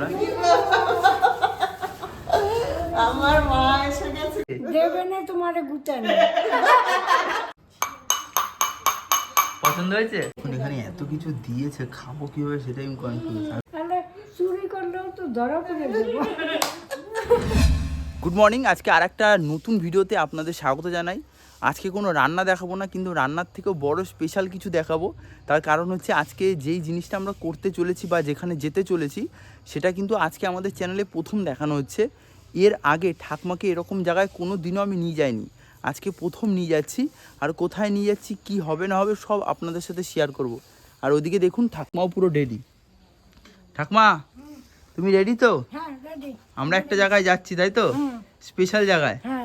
আমরা আমার মা এসে গেছে। দেবে না তোমার গুতান পছন্দ হয়েছে? এখানে এত কিছু দিয়েছে খাব কীভাবে সেটাই আমি কনফিউজ তাহলে চুরি করলেও তো ধরা পড়ে যাব। গুড মর্নিং আজকে আর একটা নতুন ভিডিওতে আপনাদের স্বাগত জানাই। আজকে কোনো রান্না দেখাবো না কিন্তু রান্নার থেকেও বড় স্পেশাল কিছু দেখাবো। তার কারণ হচ্ছে আজকে যেই জিনিসটা আমরা করতে চলেছি বা যেখানে যেতে চলেছি সেটা কিন্তু আজকে আমাদের চ্যানেলে প্রথম দেখানো হচ্ছে। এর আগে ঠাকমাকে এরকম জায়গায় কোনো দিনও আমি নিয়ে যাইনি। আজকে প্রথম নিয়ে যাচ্ছি। আর কোথায় নিয়ে যাচ্ছি কি হবে না হবে সব আপনাদের সাথে শেয়ার করব। আর ওদিকে দেখুন ঠাকমাও পুরো রেডি ঠাকমা তুমি রেডি তো? হ্যাঁ আমরা একটা জায়গায় যাচ্ছি তাই তো? স্পেশাল জায়গায়। হ্যাঁ।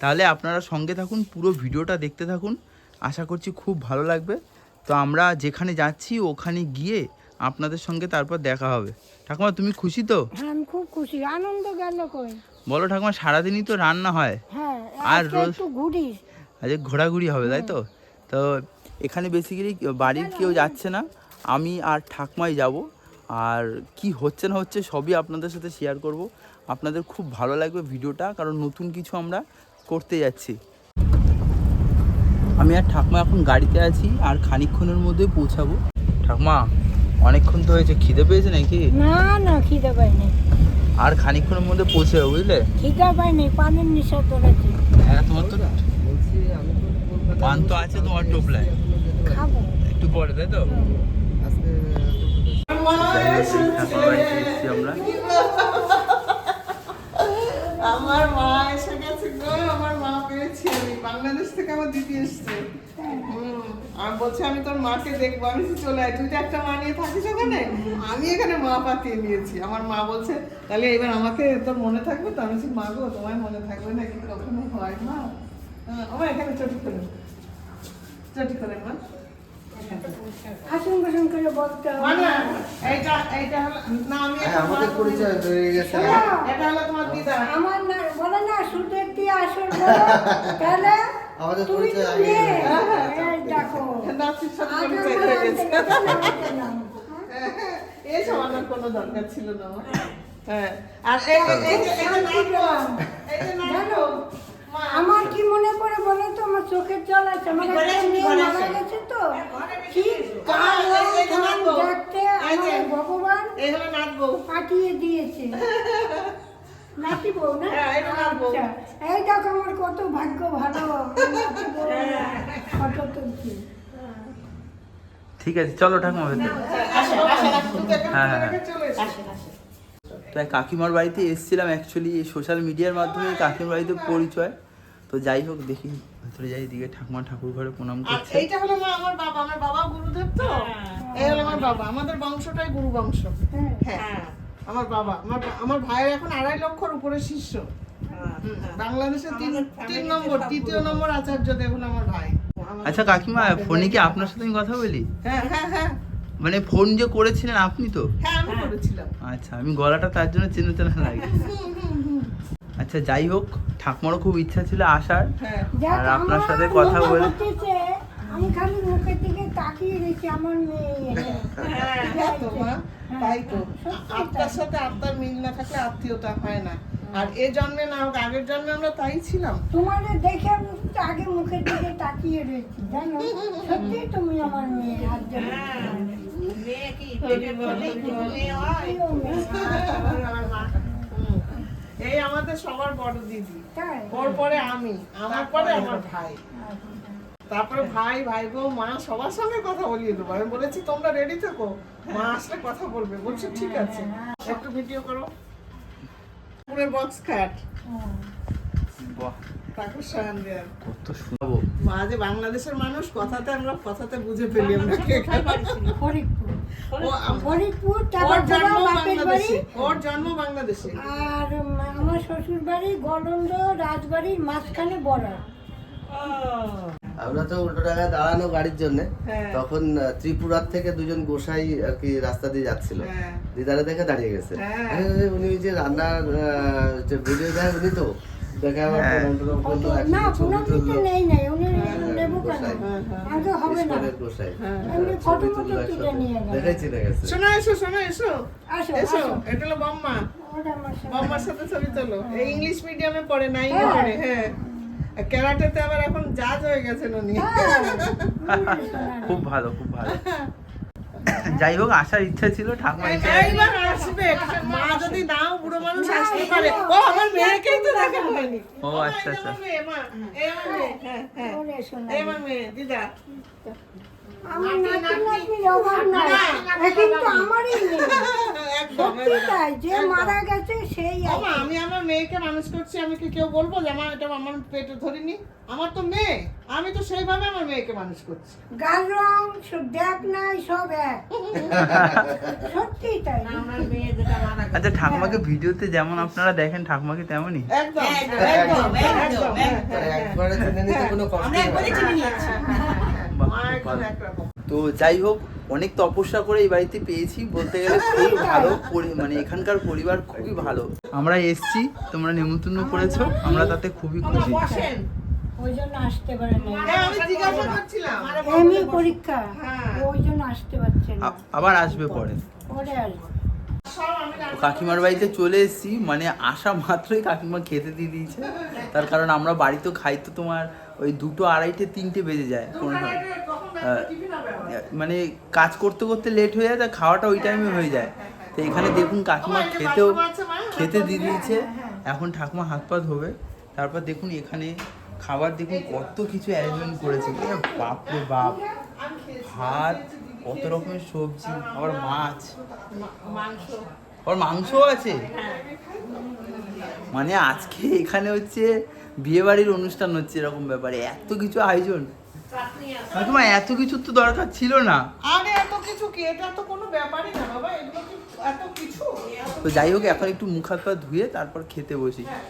তাহলে আপনারা সঙ্গে থাকুন পুরো ভিডিওটা দেখতে থাকুন। আশা করছি খুব ভালো লাগবে। তো আমরা যেখানে যাচ্ছি ওখানে গিয়ে আপনাদের সঙ্গে তারপর দেখা হবে। ঠাকুমা তুমি খুশি তো? হ্যাঁ আমি খুব খুশি। আনন্দ গেল কই? বলো ঠাকুমা সারাদিনই তো রান্না হয়। হ্যাঁ আর রোজ- ঘুরিস আজকে ঘোরাঘুরি হবে তাই তো? তো এখানে বেসিক্যালি বাড়ির কেউ যাচ্ছে না। আমি আর ঠাকমাই যাব। আর কি হচ্ছে না হচ্ছে সবই আপনাদের সাথে শেয়ার করব। আপনাদের খুব ভালো লাগবে ভিডিওটা কারণ নতুন কিছু আমরা করতে যাচ্ছি। আমি আর ঠাকমা এখন গাড়িতে আছি আর খানিকক্ষণের মধ্যে পৌঁছাবো। ঠাকমা অনেকক্ষণ তো হয়েছে খিদে পেয়েছে নাকি? না না খিদে পাইনি। আর খানিকক্ষণের মধ্যে পৌঁছে যাব বুঝলে? খিদে পাইনি পানির নিশা ধরেছি। হ্যাঁ তোমার তো পান তো আছে তোমার টোপলায়। খাব। একটু পরে তাই তো? আমরা। আমার মা এসে গেছে গো আমার মা পেয়েছি। আমি বাংলাদেশ থেকে আমার দিদি এসছে। আর বলছে আমি তোর মাকে দেখব আমি চলে আয়। তুই তো একটা মা নিয়ে থাকিস ওখানে? আমি এখানে মা পাতিয়ে নিয়েছি। আমার মা বলছে তাহলে এবার আমাকে তোর মনে থাকবে তো? আমি বলছি মা গো তোমার মনে থাকবে না কি কখনো হয় মা? হ্যাঁ, আমার এখানে চটি করে চটি করে মা। আসুন বসুন করে বলতে মানে এইটা এইটা হলো না আমি হ্যাঁ, আমাদের পরিচয় হয়ে গেছে এটা হলো তোমার দিদা আমার না বলে না সুদের দিয়ে আসল বলো তাহলে আমাদের পরিচয় আগে মেয়ে। হ্যাঁ, হ্যাঁ, এই দেখো নাতির সাথে পরিচয় হয়ে গেছে গেছে না, আনতে না। এই সমানোর কোনো দরকার ছিল না হ্যাঁ আর এই এই- যে-। এই যে নাটক, আমার কি মনে পড়ে বলো তো? আমার চোখের জল আছে। আমার মারা গেছে তো। দেখতে আমার ভগবান। এই পাঠিয়ে দিয়েছে। নাতি বউ না? হ্যাঁ। আচ্ছা। এই দেখো আমার কত ভাগ্য ভালো। হ্যাঁ। ফটো তুলছি। ঠিক আছে চলো ঠাকুমা ভেতরে। হ্যাঁ, হ্যাঁ, এসো। তাই কাকিমার বাড়িতে এসেছিলাম অ্যাকচুয়ালি সোশ্যাল মিডিয়ার মাধ্যমে কাকিমার বাড়িতে পরিচয়। তো যাই হোক দেখি ভেতরে যাই দিকে ঠাকুমা ঠাকুর ঘরে প্রণাম করছে। এইটা হলো মা আমার বাবা আমার বাবা গুরুদেব তো? এই হলো আমার বাবা আমাদের বংশটাই গুরু বংশ। হ্যাঁ। হ্যাঁ আমার বাবা আমার আমার ভাইয়ের এখন আড়াই লক্ষর উপরে শিষ্য। বাংলাদেশের তিন তিন নম্বর তৃতীয় নম্বর আচার্য দেখুন আমার ভাই। আচ্ছা কাকিমা ফোনে কি আপনার সাথে আমি কথা বলি? হ্যাঁ হ্যাঁ হ্যাঁ। মানে ফোন যে করেছিলেন আপনি তো? হ্যাঁ আমি করেছিলাম। আচ্ছা আমি গলাটা তার জন্য চেনা না লাগে। আচ্ছা যাই হোক ঠাকুমারও খুব ইচ্ছা ছিল আসার। হ্যাঁ। আর আপনার সাথে কথা বলে- আমি খালি মুখের দিকে তাকিয়ে আমার মেয়ে। হ্যাঁ তো মা তাই তো। সত্যি সাথে আত্মার মিল না থাকলে আত্মীয়তা হয় না। আর এ জন্মে না হোক আগের জন্মে আমরা তাই ছিলাম। তোমাদের দেখে আমি আগে মুখের দিকে তাকিয়ে রয়েছি জানো? সত্যি তুমি আমার মেয়ে আর। এই আমাদের সবার বড় দিদি। ওর পরে আমি আমার পরে আমার ভাই। তারপরে ভাই ভাই বউ মা সবার সঙ্গে কথা বলিয়ে দেবো। আমি বলেছি তোমরা রেডি থেকো? মা আসলে কথা বলবে। বলছে ঠিক আছে। একটু ভিডিও করো। বক্স খাট কত শুনব মা যে বাংলাদেশের মানুষ কথাতে আমরা কথাতে বুঝে ফেলি আমরা কে কে। ফরিদপুর। ফরিদপুর তারপর জন্ম বাংলাদেশে। ওর জন্ম বাংলাদেশে। আর উম, আমার শ্বশুর বাড়ি গলন্দ রাজবাড়ির মাঝখানে বর্ডার আমরা তো উল্টো টাকায় দাঁড়ানো গাড়ির জন্য হ্যাঁ। তখন ত্রিপুরার থেকে দুজন গোসাই আর কি রাস্তা দিয়ে যাচ্ছিল। হ্যাঁ। দিদারে দেখে দাঁড়িয়ে গেছে। হ্যাঁ। উনি যে রান্নার যে ভিডিও দেয় উনি তো? দেখে আমার। প্রণাম না ছবি দিতে নেই নাই উনি নেব হ্যাঁ। আগে হবে না। গোসাই। হ্যাঁ, এমনি ফটো তুললো তুলে। নিয়ে দেখাইছি শোনো এসো শোনো এসো। আসো এসো এটা হলো বম্মা। আমার সাথে ছবি তোলো এই ইংলিশ মিডিয়ামে পড়ে হ্যাঁ। পড়ে হ্যাঁ ক্যারাটেতে আবার এখন জাজ হয়ে গেছেন উনি হ্যাঁ। খুব ভালো খুব ভালো যাই হোক আসার ইচ্ছা ছিল ঠাকুমা আসবে মা যদি নাও বুড়ো মানুষ আসতে পারে ও আমার মেয়েকেই তো দেখানো হয়নি ও, আচ্ছা, এই আচ্ছা। মেয়ে, মা, এই মেয়ে, হ্যাঁ, হ্যাঁ। ওরে শোনা। মেয়ে, দিদা। আমার নাতি নাতনির অভাব নাই কিন্তু আমারই নেই সত্যি তাই যে মারা গেছে সেই ও আমি আমার মেয়েকে মানুষ করছি আমি কি কেউ বলব যে আমার এটা আমার পেটে ধরিনি? আমার তো মেয়ে আমি তো সেইভাবে আমার মেয়েকে মানুষ করছি। গাল রং দেখ নাই সব এক। সত্যি তাই আচ্ছা ঠাকুমাকে ভিডিওতে যেমন আপনারা দেখেন ঠাকুমাকে তেমনই? একদম একদম, একদম একদম, একদম হ্যাঁ, হ্যাঁ, হ্যাঁ। একবারে চিনে নিতে কোনো কষ্ট আমরা। একরকম। তো যাই হোক অনেক তপস্যা করে এই বাড়িতে পেয়েছি বলতে গেলে খুবই ভালো পরি- মানে এখানকার পরিবার খুবই ভালো। আমরা এসছি তোমরা নেমন্তন্ন করেছ আমরা তাতে খুবই খুশি। ওই জন্য আসতে পারে না হ্যাঁ, আমি জিজ্ঞাসা করছিলাম। এমনি পরীক্ষা। হ্যাঁ। ওই জন্য আসতে পারছে না। আবার আসবে পরে। পরে আসবে। কাকিমার বাড়িতে চলে এসেছি মানে আসা মাত্রই কাকিমা খেতে দিয়ে দিয়েছে। তার কারণ আমরা বাড়িতে খাই তো তোমার ওই দুটো আড়াইটে তিনটে বেজে যায় কোনো সময়। হ্যাঁ। আবার? মানে কাজ করতে করতে লেট হয়ে যায় তা খাওয়াটা ওই টাইমে হয়ে যায়। তো এখানে দেখুন কাকিমা খেতেও খেতে দিয়ে দিয়েছে। এখন ঠাকুমা হাত পা ধোবে তারপর দেখুন এখানে খাবার দেখুন কত কিছু অ্যারেঞ্জমেন্ট করেছে। বাপ। রে বাপ ভাত কত রকমের সবজি আবার মাছ। আবার মাংসও আছে? মানে আজকে এখানে হচ্ছে বিয়ে বাড়ির অনুষ্ঠান হচ্ছে এরকম ব্যাপারে। এত কিছু আয়োজন। এত কিছু তো দরকার ছিল না। আরে এত কিছু কি? এটা তো কোনো ব্যাপারই না বাবা এগুলো কি এত কিছু? তো যাই হোক এখন একটু মুখ হাত পা ধুয়ে তারপর খেতে বসি। হ্যাঁ,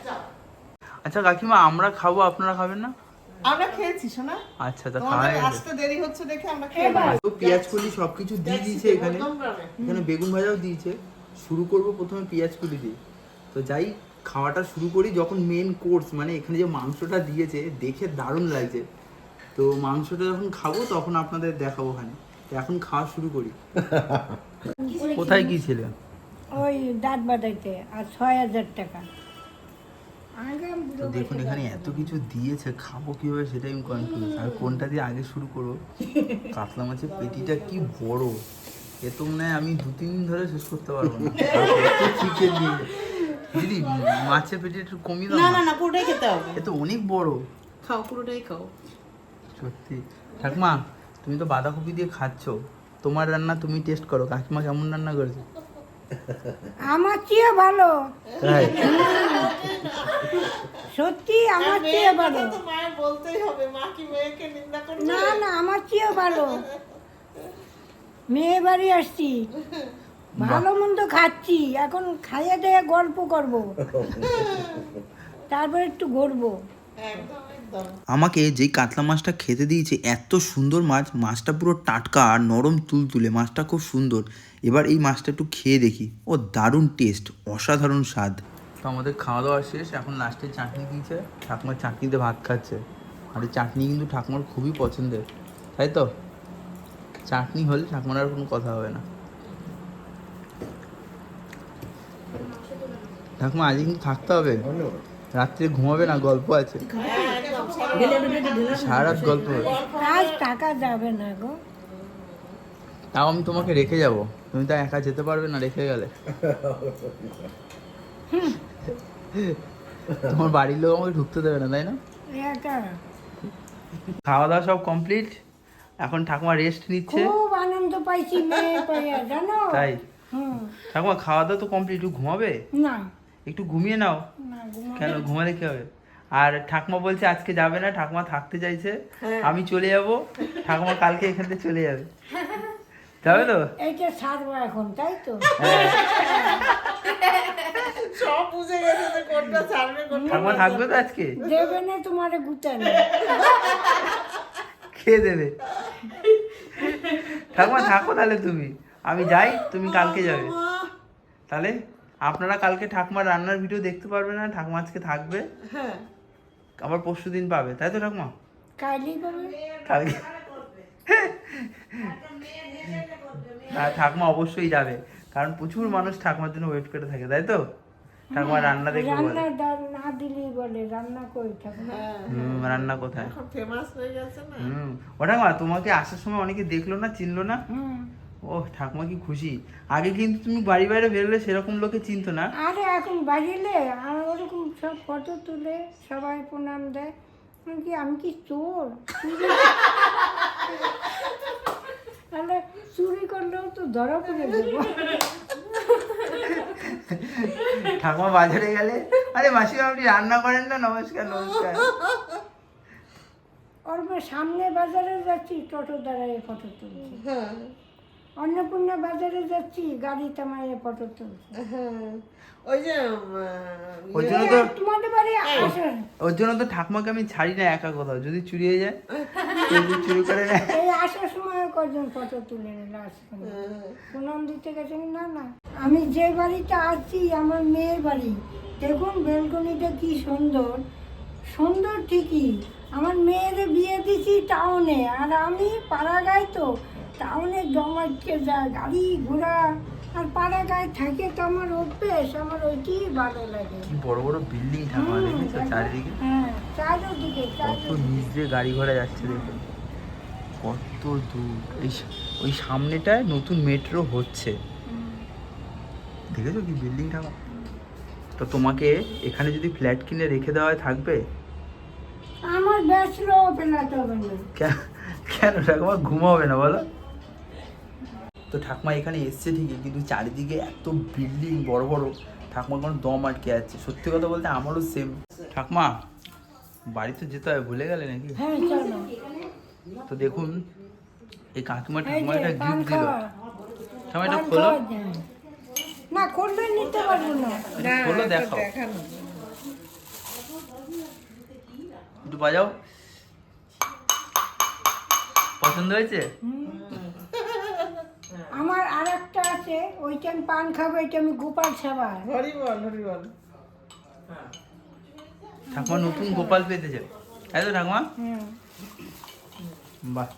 আচ্ছা কাকিমা আমরা খাব আপনারা খাবেন না? আমরা খেয়েছি শোনা আচ্ছা তা খাওয়া আসতে দেরি হচ্ছে দেখে আমরা খেয়ে তো পেঁয়াজ কলি সব কিছু দিয়ে দিয়েছে এখানে। এখানে বেগুন ভাজাও দিয়েছে। শুরু করব প্রথমে পেঁয়াজ কলি দিয়ে। তো যাই খাওয়াটা শুরু করি। যখন মেন কোর্স মানে এখানে যে মাংসটা দিয়েছে দেখে দারুণ লাগছে। তো মাংসটা যখন খাব তখন আপনাদের দেখাবো ওখানে এখন খাওয়া শুরু করি। কোথায় কি ছিল ওই দাঁত বাটাইতে আর ছয় হাজার টাকা। দেখুন এখানে এত কিছু দিয়েছে খাব কীভাবে সেটাই আমি কনফিউজ আর কোনটা দিয়ে আগে শুরু করব? কাতলা মাছের পেটিটা কি বড়? এ তো মনে আমি দু তিন দিন ধরে শেষ করতে পারব না। চিকেন দিয়ে। দিদি মাছের পেটি একটু কমিয়ে দাও না না? না না পুরোটাই খেতে হবে। এ তো অনেক বড়। খাও পুরোটাই খাও। সত্যি। ঠাকুমা তুমি তো বাঁধাকপি দিয়ে খাচ্ছ। তোমার রান্না তুমি টেস্ট করো। কাকিমা কেমন রান্না করেছে? আমার চেয়ে ভালো। সত্যি আমার চেয়ে ভালো। কথা তো মায়ের বলতেই হবে মা কি মেয়েকে নিন্দা করবে না না আমার চেয়ে ভালো। মেয়ে বাড়ি আসছি। ভালো মন্দ খাচ্ছি। এখন খাইয়ে দিয়ে গল্প করব। তারপর একটু ঘুরবো। একদম। আমাকে যেই কাতলা মাছটা খেতে দিয়েছে এত সুন্দর মাছ মাছটা পুরো টাটকা আর নরম তুলতুলে মাছটা খুব সুন্দর। এবার এই মাছটা একটু খেয়ে দেখি। ও দারুণ টেস্ট অসাধারণ স্বাদ। তো আমাদের খাওয়া দাওয়া শেষ এখন লাস্টে চাটনি দিয়েছে ঠাকুমার চাটনিতে ভাত খাচ্ছে। আর এই চাটনি কিন্তু ঠাকুমার খুবই পছন্দের তাই তো? চাটনি হলে ঠাকুমার আর কোনো কথা হবে না। ঠাকুমা আজ কিন্তু থাকতে হবে। রাত্রে ঘুমাবে না গল্প আছে। সারা রাত গল্প আজ টাকা যাবে না গো। তাও আমি তোমাকে রেখে যাব। তুমি তো একা যেতে পারবে না রেখে গেলে। তোমার বাড়ির লোক আমাকে ঢুকতে দেবে না তাই না? খাওয়া দাওয়া সব কমপ্লিট এখন ঠাকুমা রেস্ট নিচ্ছে। খুব আনন্দ পাইছি মেয়ে পাইয়া জানো? তাই? ঠাকুমা খাওয়া দাওয়া তো কমপ্লিট একটু ঘুমাবে? না। একটু ঘুমিয়ে নাও। কেন? ঘুমালে কি হবে? আর ঠাকুমা বলছে আজকে যাবে না ঠাকুমা থাকতে চাইছে। হ্যাঁ। আমি চলে যাব। ঠাকুমা কালকে এখান থেকে চলে যাবে। যাবে তো? এইটা ছাড়বো এখন তাই তো? হ্যাঁ। সব বুঝে গেছে যে কোনটা ছাড়বে কোনটা ঠাকুমা থাকবে তো আজকে? দেবে না তোমার খেয়ে দেবে। ঠাকুমা থাকো তাহলে তুমি। আমি যাই তুমি কালকে যাবে। তাহলে আপনারা কালকে ঠাকুমার রান্নার ভিডিও দেখতে পারবে না ঠাকুমা আজকে থাকবে। হ্যাঁ। আবার পরশু দিন পাবে তাই তো ঠাকুমা? করবে কালকে। হ্যাঁ ঠাকুমা অবশ্যই যাবে কারণ প্রচুর মানুষ ঠাকুমার জন্য ওয়েট করে থাকে তাই তো? ঠাকুমা রান্না দেখবে রান্না না দিলেই বলে রান্না না হ্যাঁ হুম, রান্না কোথায়? ফেমাস হয়ে গেছে না? হুম। ও ঠাকুমা তোমাকে আসার সময় অনেকে দেখল না চিনলো না? হুম। ও ঠাকুমা কি খুশি? আগে কিন্তু তুমি বাড়ি বাইরে বেরোলে সেরকম লোকে চিনতো না। আরে এখন বাড়িলে আর ওরকম সব ফটো তুলে সবাই প্রণাম দেয়। আমি কি আমি কি চোর? তাহলে চুরি করলেও তো ধরা পড়ে দেবো ঠাকুমা বাজারে গেলে আরে মাসিমা আপনি রান্না করেন না? নমস্কার নমস্কার। ওর মা সামনে বাজারে যাচ্ছি টোটো দাঁড়ায় ফটো তুলছি। হ্যাঁ। অন্নপূর্ণা বাজারে যাচ্ছি গাড়ি থামায় ফটো তুলছি। হ্যাঁ। ওই যে ওই জন্য তো তোমাদের বাড়ি আসেন। ওর জন্য তো ঠাকুমাকে আমি ছাড়ি না একা কোথাও যদি চুরি হয়ে যায় যদি চুরি করে এই আসার সময় কজন ফটো তুলে নিল প্রণাম দিতে গেছে না না। আমি যে বাড়িতে আসছি আমার মেয়ের বাড়ি। দেখুন বেলকনিটা কি সুন্দর। সুন্দর ঠিকই। আমার মেয়ের বিয়ে দিছি টাউনে আর আমি পাড়াগায় তো। টাউনে জমাটকে যা গাড়ি ঘোড়া আর পাড়া গায়ে থাকে তো আমার অভ্যেস আমার ওইটিই ভালো লাগে। কি বড় বড় বিল্ডিং ঠাকুমা দেখেছ চারিদিকে? হ্যাঁ চারিদিকে কত নিচ দিয়ে গাড়ি ঘোড়া যাচ্ছে দেখো। কত দূর। এই ওই সামনেটায় নতুন মেট্রো হচ্ছে। দেখেছ কি বিল্ডিং ঠাকুমা? তো তোমাকে এখানে যদি ফ্ল্যাট কিনে রেখে দেওয়া হয় থাকবে? আমার পেলাতে হবে না। কেন? কেন ঠাকুমা? ঘুমাবে না বলো। তো ঠাকুমা এখানে এসছে ঠিকই কিন্তু চারিদিকে এত বিল্ডিং বড় বড় ঠাকুমা কোনো দম আটকে যাচ্ছে সত্যি কথা বলতে আমারও সেম ঠাকুমা বাড়িতে যেতে হয় ভুলে গেলে নাকি? হ্যাঁ তো দেখুন এই কাকিমা ঠাকুমা একটা গিফট দিল। ঠাকুমা এটা পান খোলো। খাওয়া না করলে নিতে পারব না। খোলো দেখাও। একটু বাজাও। পছন্দ হয়েছে? আমার আর একটা আছে ওইটা আমি পান খাব ওইটা আমি গোপাল সেবা হরি বল হরি বল। ঠাকুমা নতুন গোপাল পেতেছে তাই তো ঠাকুমা? বাহ।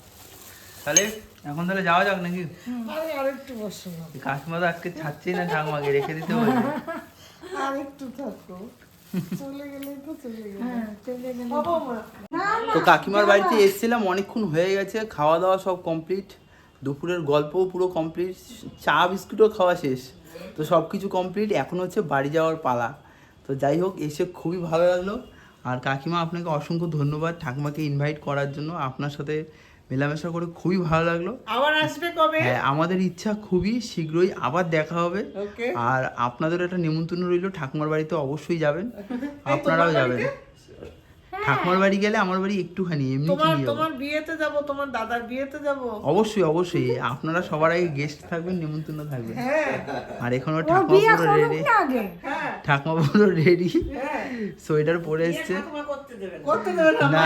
তাহলে এখন তাহলে যাওয়া যাক নাকি? আরে আরেকটু বসো। কাকিমা তো আজকে ছাড়ছেই না ঠাকুমাকে রেখে দিতে বলছে আরেকটু থাকো। তো চলে গেলে। হ্যাঁ তো। কাকিমার বাড়িতে এসেছিলাম অনেকক্ষণ হয়ে গেছে খাওয়া দাওয়া সব কমপ্লিট দুপুরের গল্পও পুরো কমপ্লিট চা বিস্কুটও খাওয়া শেষ। তো সব কিছু কমপ্লিট এখন হচ্ছে বাড়ি যাওয়ার পালা। তো যাই হোক এসে খুবই ভালো লাগল। আর কাকিমা আপনাকে অসংখ্য ধন্যবাদ ঠাকুমাকে ইনভাইট করার জন্য। আপনার সাথে মেলামেশা করে খুবই ভালো লাগল। আবার আসবে কবে? হ্যাঁ আমাদের ইচ্ছা খুবই শীঘ্রই আবার দেখা হবে। আর আপনাদের একটা নিমন্ত্রণ রইল ঠাকুমার বাড়িতে অবশ্যই যাবেন। আপনারাও যাবেন। ঠাকুমার বাড়ি গেলে আমার বাড়ি একটুখানি এমনি কি তোমার যাব। তোমার বিয়েতে যাব তোমার দাদার বিয়েতে যাব। অবশ্যই অবশ্যই। আপনারা সবার আগে গেস্ট থাকবেন নিমন্ত্রণ থাকবেন। হ্যাঁ। আর এখনও ও ঠাকুমা পুরো রেডি হ্যাঁ। ঠাকুমা পুরো রেডি হ্যাঁ। সোয়েটার পরে এসছে। করতে দেবে না?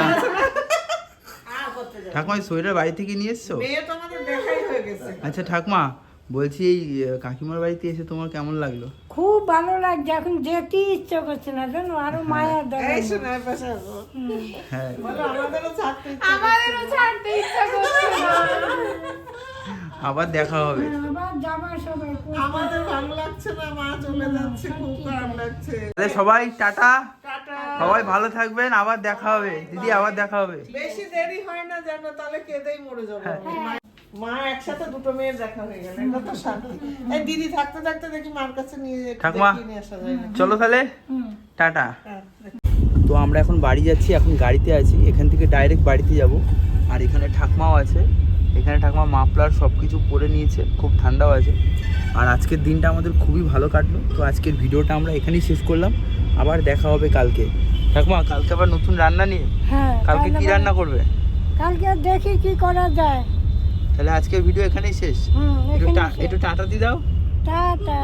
ঠাকুমা সোয়েটার বাড়ি থেকে নিয়ে এসছো? মেয়ে তো আমাদের দেখাই হয়ে গেছে। আচ্ছা ঠাকুমা বলছি এই কাকিমার বাড়িতে এসে তোমার কেমন লাগল? খুব ভালো লাগছে এখন যেতে ইচ্ছে করছে না জানো? আরও মায়া এই দেয় হ্যাঁ। বলো আমাদেরও ছাড়তে ইচ্ছে আমাদেরও ছাড়তে ইচ্ছা করছে না। আবার দেখা হবে। আবার যাবা সবাই আমাদের ভালো লাগছে না মা চলে যাচ্ছে খুব খারাপ লাগছে। তাহলে সবাই টাটা। টাটা। সবাই ভালো থাকবেন আবার দেখা হবে। দিদি আবার দেখা হবে। বেশি দেরি হয় না যেন তাহলে কেঁদেই মরে যাব। মা- মা একসাথে দুটো মেয়ের দেখা হয়ে গেল এটা তো শান্তি। এই দিদি থাকতে থাকতে দেখি মার কাছে নিয়ে ঠাকুমা। দেখিয়ে নিয়ে আসা যায় না চলো তাহলে। টাটা। হ্যাঁ, তো আমরা এখন বাড়ি যাচ্ছি এখন গাড়িতে আছি। এখান থেকে ডাইরেক্ট বাড়িতে যাব। আর এখানে ঠাকমাও আছে। এখানে ঠাকমা মাফলার সব কিছু পরে নিয়েছে খুব ঠান্ডাও আছে। আর আজকের দিনটা আমাদের খুবই ভালো কাটলো। তো আজকের ভিডিওটা আমরা এখানেই শেষ করলাম। আবার দেখা হবে কালকে। ঠাকুমা কালকে আবার নতুন রান্না নিয়ে? হ্যাঁ কালকে কি রান্না করবে? কালকে দেখি কি করা যায়। তাহলে আজকের ভিডিও এখানেই শেষ। একটু টাটা দিয়ে দাও। টাটা।